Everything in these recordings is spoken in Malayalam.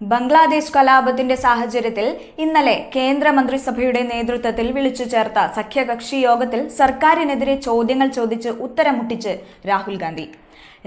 ബംഗ്ലാദേശ് കലാപത്തിന്റെ സാഹചര്യത്തിൽ ഇന്നലെ കേന്ദ്രമന്ത്രിസഭയുടെ നേതൃത്വത്തിൽ വിളിച്ചു ചേർത്ത സഖ്യകക്ഷി യോഗത്തിൽ സർക്കാരിനെതിരെ ചോദ്യങ്ങൾ ചോദിച്ച് ഉത്തരം മുട്ടിച്ച് രാഹുൽ ഗാന്ധി.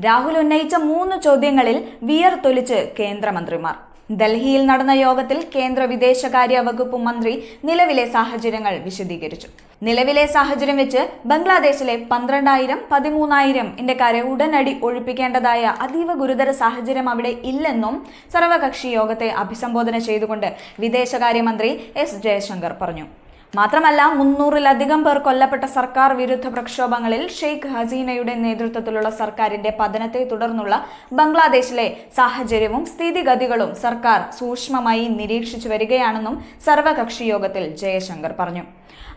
രാഹുൽ ഉന്നയിച്ച മൂന്ന് ചോദ്യങ്ങളിൽ വിയർത്തൊലിച്ച് കേന്ദ്രമന്ത്രിമാർ. ഡൽഹിയിൽ നടന്ന യോഗത്തിൽ കേന്ദ്ര വിദേശകാര്യ വകുപ്പ് മന്ത്രി നിലവിലെ സാഹചര്യങ്ങൾ വിശദീകരിച്ചു. നിലവിലെ സാഹചര്യം വെച്ച് ബംഗ്ലാദേശിലെ പന്ത്രണ്ടായിരം പതിമൂന്നായിരം ഇന്ത്യക്കാരെ ഉടനടി ഒഴിപ്പിക്കേണ്ടതായ അതീവ ഗുരുതര സാഹചര്യം അവിടെ ഇല്ലെന്നും സർവകക്ഷി യോഗത്തെ അഭിസംബോധന ചെയ്തുകൊണ്ട് വിദേശകാര്യമന്ത്രി എസ് ജയശങ്കർ പറഞ്ഞു. മാത്രമല്ല മുന്നൂറിലധികം പേർ കൊല്ലപ്പെട്ട സർക്കാർ വിരുദ്ധ പ്രക്ഷോഭങ്ങളിൽ ഷെയ്ഖ് ഹസീനയുടെ നേതൃത്വത്തിലുള്ള സർക്കാരിന്റെ പതനത്തെ തുടർന്നുള്ള ബംഗ്ലാദേശിലെ സാഹചര്യവും സ്ഥിതിഗതികളും സർക്കാർ സൂക്ഷ്മമായി നിരീക്ഷിച്ചു വരികയാണെന്നും സർവകക്ഷി യോഗത്തിൽ ജയശങ്കർ പറഞ്ഞു.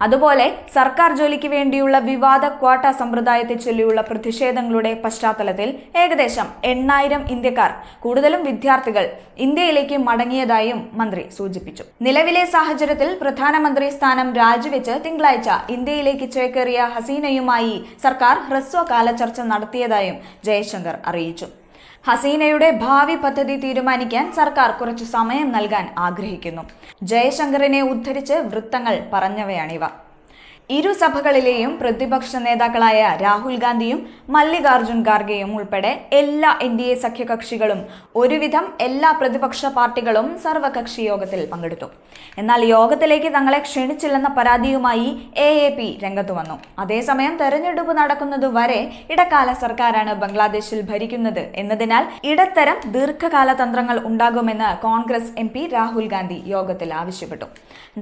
അതുപോലെ സർക്കാർ ജോലിക്ക് വേണ്ടിയുള്ള വിവാദ ക്വാട്ട സമ്പ്രദായത്തെ ചൊല്ലിയുള്ള പ്രതിഷേധങ്ങളുടെ പശ്ചാത്തലത്തിൽ ഏകദേശം എണ്ണായിരം ഇന്ത്യക്കാർ കൂടുതലും വിദ്യാർത്ഥികൾ ഇന്ത്യയിലേക്ക് മടങ്ങിയതായും മന്ത്രി സൂചിപ്പിച്ചു. നിലവിലെ സാഹചര്യത്തിൽ പ്രധാനമന്ത്രി സ്ഥാനം രാജിവെച്ച് തിങ്കളാഴ്ച ഇന്ത്യയിലേക്ക് ചേക്കേറിയ ഹസീനയുമായി സർക്കാർ ഹ്രസ്വകാല ചർച്ച നടത്തിയതായും ജയശങ്കർ അറിയിച്ചു. ഹസീനയുടെ ഭാവി പദ്ധതി തീരുമാനിക്കാൻ സർക്കാർ കുറച്ചു സമയം നൽകാൻ ആഗ്രഹിക്കുന്നു. ജയശങ്കറിനെ ഉദ്ധരിച്ച് വൃത്തങ്ങൾ പറഞ്ഞവയാണിവ. ഇരു സഭകളിലെയും പ്രതിപക്ഷ നേതാക്കളായ രാഹുൽ ഗാന്ധിയും മല്ലികാർജുൻ ഖാർഗെയും ഉൾപ്പെടെ എല്ലാ എൻ ഡി എ സഖ്യകക്ഷികളും ഒരുവിധം എല്ലാ പ്രതിപക്ഷ പാർട്ടികളും സർവകക്ഷി യോഗത്തിൽ പങ്കെടുത്തു. എന്നാൽ യോഗത്തിലേക്ക് തങ്ങളെ ക്ഷണിച്ചില്ലെന്ന പരാതിയുമായി എ എ പി രംഗത്തു വന്നു. അതേസമയം തെരഞ്ഞെടുപ്പ് നടക്കുന്നതുവരെ ഇടക്കാല സർക്കാരാണ് ബംഗ്ലാദേശിൽ ഭരിക്കുന്നത് എന്നതിനാൽ ഇടത്തരം ദീർഘകാല തന്ത്രങ്ങൾ ഉണ്ടാകുമെന്ന് കോൺഗ്രസ് എം രാഹുൽ ഗാന്ധി യോഗത്തിൽ ആവശ്യപ്പെട്ടു.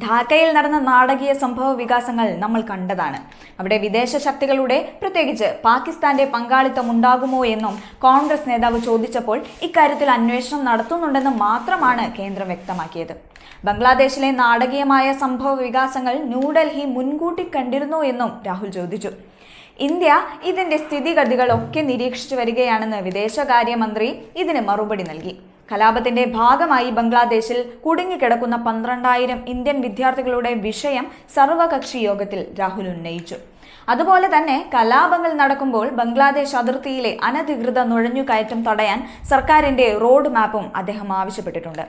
ധാക്കയിൽ നടന്ന നാടകീയ സംഭവ വികാസങ്ങൾ നമ്മൾ കണ്ടതാണ്. അവിടെ വിദേശ ശക്തികളുടെ പ്രത്യേകിച്ച് പാകിസ്ഥാന്റെ പങ്കാളിത്തം ഉണ്ടാകുമോ എന്നും കോൺഗ്രസ് നേതാവ് ചോദിച്ചപ്പോൾ ഇക്കാര്യത്തിൽ അന്വേഷണം നടത്തുന്നുണ്ടെന്ന് മാത്രമാണ് കേന്ദ്രം വ്യക്തമാക്കിയത്. ബംഗ്ലാദേശിലെ നാടകീയമായ സംഭവ വികാസങ്ങൾ ന്യൂഡൽഹി മുൻകൂട്ടി കണ്ടിരുന്നു എന്നും രാഹുൽ ചോദിച്ചു. ഇന്ത്യ ഇതിന്റെ സ്ഥിതിഗതികളൊക്കെ നിരീക്ഷിച്ചു വരികയാണെന്ന് വിദേശകാര്യമന്ത്രി ഇതിന് മറുപടി നൽകി. കലാപത്തിന്റെ ഭാഗമായി ബംഗ്ലാദേശിൽ കുടുങ്ങിക്കിടക്കുന്ന പന്ത്രണ്ടായിരം ഇന്ത്യൻ വിദ്യാർത്ഥികളുടെ വിഷയം സർവകക്ഷി യോഗത്തിൽ രാഹുൽ ഉന്നയിച്ചു. അതുപോലെ തന്നെ കലാപങ്ങൾ നടക്കുമ്പോൾ ബംഗ്ലാദേശ് അതിർത്തിയിലെ അനധികൃത നുഴഞ്ഞുകയറ്റം തടയാൻ സർക്കാരിന്റെ റോഡ് മാപ്പും അദ്ദേഹം ആവശ്യപ്പെട്ടിട്ടുണ്ട്.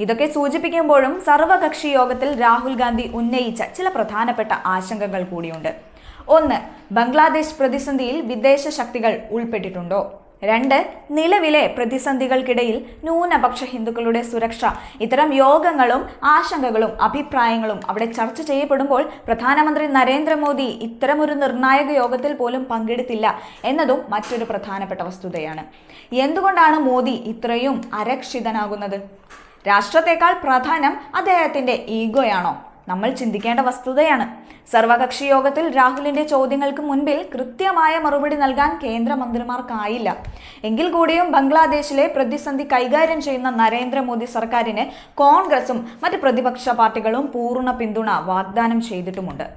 ഇതൊക്കെ സൂചിപ്പിക്കുമ്പോഴും സർവകക്ഷി യോഗത്തിൽ രാഹുൽ ഗാന്ധി ഉന്നയിച്ച ചില പ്രധാനപ്പെട്ട ആശങ്കകൾ കൂടിയുണ്ട്. ഒന്ന് ബംഗ്ലാദേശ് പ്രതിസന്ധിയിൽ വിദേശ ശക്തികൾ ഉൾപ്പെട്ടിട്ടുണ്ടോ? രണ്ട് നിലവിലെ പ്രതിസന്ധികൾക്കിടയിൽ ന്യൂനപക്ഷ ഹിന്ദുക്കളുടെ സുരക്ഷ. ഇത്തരം യോഗങ്ങളും ആശങ്കകളും അഭിപ്രായങ്ങളും അവിടെ ചർച്ച ചെയ്യപ്പെടുമ്പോൾ പ്രധാനമന്ത്രി നരേന്ദ്രമോദി ഇത്തരമൊരു നിർണായക യോഗത്തിൽ പോലും പങ്കെടുത്തില്ല എന്നതും മറ്റൊരു പ്രധാനപ്പെട്ട വസ്തുതയാണ്. എന്തുകൊണ്ടാണ് മോദി ഇത്രയും അരക്ഷിതനാകുന്നത്? രാഷ്ട്രത്തെക്കാൾ പ്രധാനം അദ്ദേഹത്തിന്റെ ഈഗോയാണോ? നമ്മൾ ചിന്തിക്കേണ്ട വസ്തുതയാണ്. സർവകക്ഷി യോഗത്തിൽ രാഹുലിന്റെ ചോദ്യങ്ങൾക്ക് മുൻപിൽ കൃത്യമായ മറുപടി നൽകാൻ കേന്ദ്രമന്ത്രിമാർക്കായില്ല എങ്കിൽ കൂടിയും ബംഗ്ലാദേശിലെ പ്രതിസന്ധി കൈകാര്യം ചെയ്യുന്ന നരേന്ദ്രമോദി സർക്കാരിന് കോൺഗ്രസും മറ്റ് പ്രതിപക്ഷ പാർട്ടികളും പൂർണ പിന്തുണ വാഗ്ദാനം ചെയ്തിട്ടുമുണ്ട്.